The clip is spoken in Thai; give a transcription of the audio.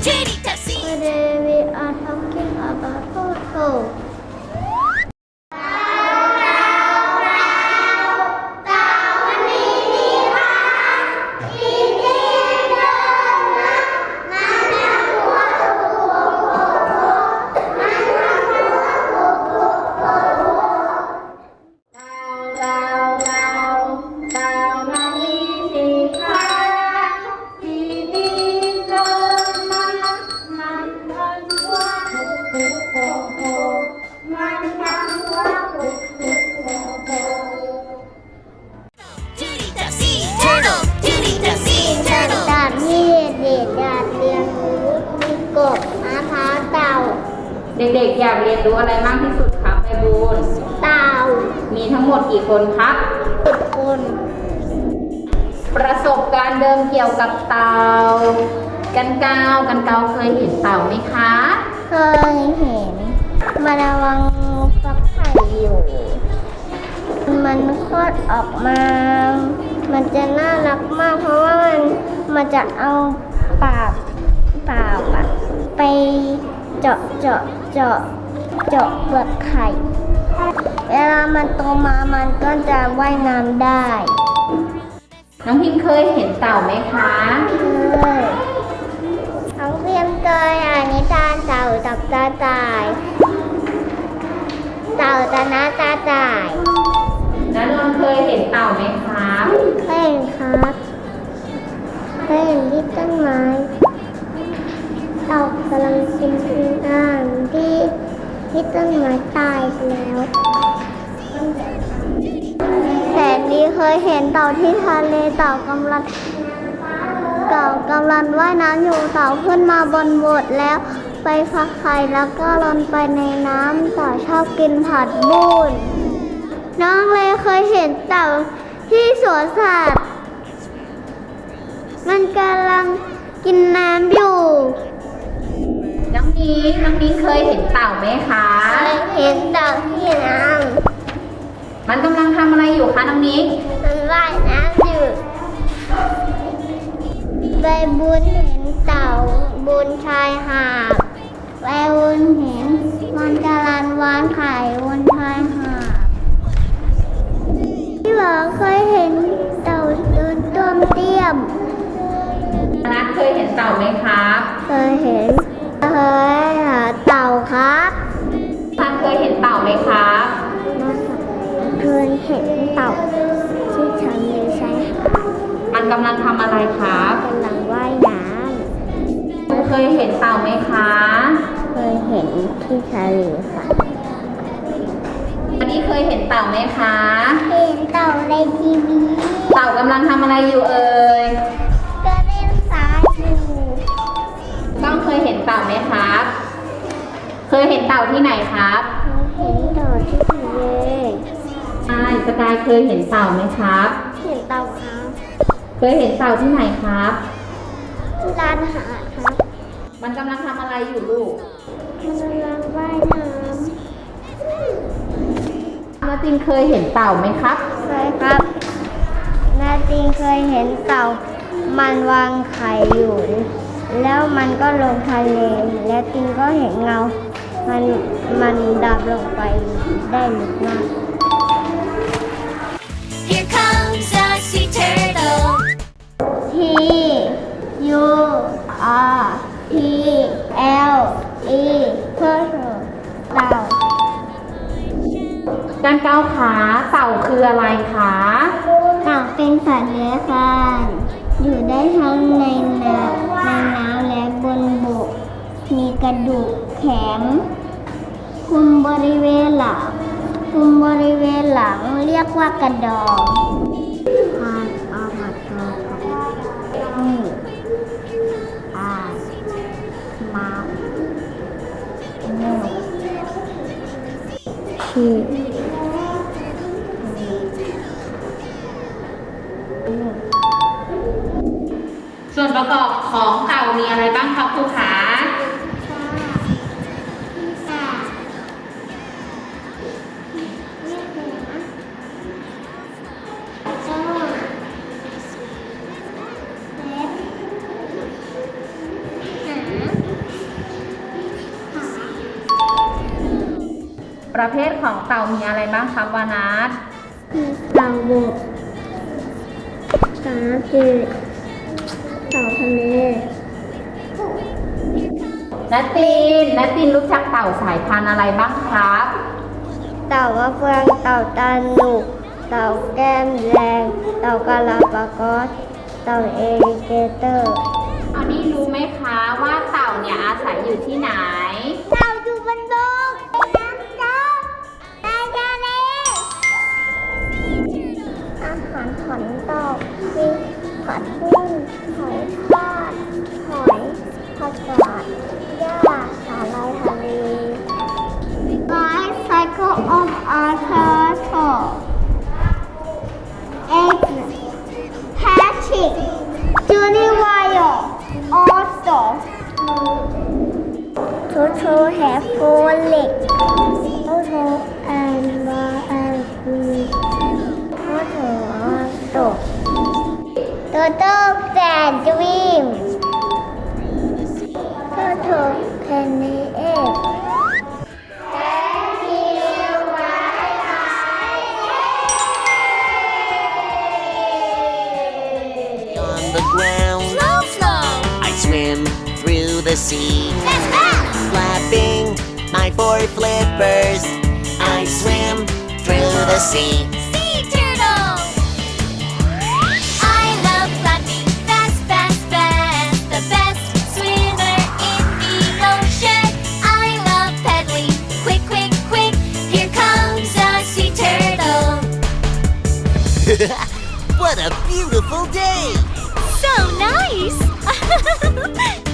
티 เด็กๆ อยากเรียนรู้อะไรมากที่สุดครับแม่บูนเต่ามีทั้งหมดกี่คนครับสิบคน ประสบการณ์เดิมเกี่ยวกับเต่ากันเกาวกันเกาวเคยเห็นเต่าไหมคะ เคยเห็น มันระวังฟักไข่อยู่ มันคลอดออกมา มันจะน่ารักมาก เพราะว่ามันมันจะเอาปากปากอะไป เจาะเจาะเจาะเจาะเปลือกไข่ เวลามันโตมามันก็จะว่ายน้ำได้ น้องพิมเคยเห็นเต่าไหมคะเคยน้องเพียมเคยอ่านนิทานเต่ากับตาตาย เต่าตานาตาตายนันนนท์เคยเห็นเต่าไหมครับเคยเห็นครับเคยเห็นที่ต้นไม้ เต่ากำลังกินกินอ่างที่ ที่ต้นไม้ตายแล้วแต่ดีเคยเห็นเต่าที่ทะเลเต่ากำลังเต่ากำลังว่ายน้ำอยู่เต่าขึ้นมาบนบกแล้วไปฟักไข่แล้วก็ลงไปในน้ำเต่าชอบกินผัดบุญน้องเลยเคยเห็นเต่าที่สวนสัตว์ มันกำลังกินน้ำอยู่ น้องนิ้งน้องนิ้งเคยเห็นเต่าไหมคะเคยเห็นเต่าที่น้มันกำลังทำอะไรอยู่คะน้องนิ้งำมันว่ายน้ำอยู่ใบบุญเห็นเต่าบนชายหาดใบบุญเห็นมันกำลังวางไข่บนชายหาดพี่หวาเคยเห็นเต่าเดินต้มเตี้ยม นัทเคยเห็นเต่าไหมครับ เคยเห็นเคยหาเต่า ครับท่านเคยเห็นเต่าไหมครับเคยเห็นเต่าที่ทะเลชายหาดมันกำลังทำอะไรครับกำลังว่ายน้เคยเห็นเต่าไหมคะำเคยเห็นที่ทะเลค่ะ วันนี้เคยเห็นเต่าไหมคะ เคยเห็นเต่าที่ไหนครับเห็นเต่าที่ทะเลใช่สกายเคยเห็นเต่าไหมครับ เห็นเต่าครับเคยเห็นเต่าที่ไหนครับที่ร้านอาหารครับมันกำลังทำอะไรอยู่ลูกมันกำลังว่ายน้แล้วจินเคยเห็นเต่าไหมครับำเคยครับนาจีเคยเห็นเต่า มันวางไข่อยู่แล้วมันก็ลงทะเล แล้วจิงก็เห็นเงา มันมันดับลงไปได้ลึกมาก Here comes a sea turtle. T U R T L E turtle เต่าการก้าวขาเต่าคืออะไรคะเต่าเป็นสัตว์เลื้อยคลานอยู่ได้ทั้งในน้ำในน้ำและบนบก มีกระดูก แข็ง คุมบริเวณหลัง คุมบริเวณหลังเรียกว่ากระดองพานอามาโตนี่อามาโนชีส่วนประกอบของเต่ามีอะไรบ้างครับครูขา ประเภทของเต่ามีอะไรบ้างครับวานัทเต่าบกเต่าน้ำจืดเต่าทะเลนัตตินนัตตินรู้จักเต่าสายพันธุ์อะไรบ้างครับ เต่ามะเฟืองเต่าตาหนุกเต่าแก้มแดงเต่ากาลาปากอสเต่าเอลิเกเตอร์อันนี้รู้ไหมคะว่าเต่าเนี่ยอาศัยอยู่ที่ไหน กุ้งหอยทอดหอยผักกาด Turtle can swim. Turtle can lay eggs. Thank you. on the ground. Slow, slow. I swim through the sea, Fast, fast. flapping my four flippers. I swim through the sea. what a beautiful day! So nice.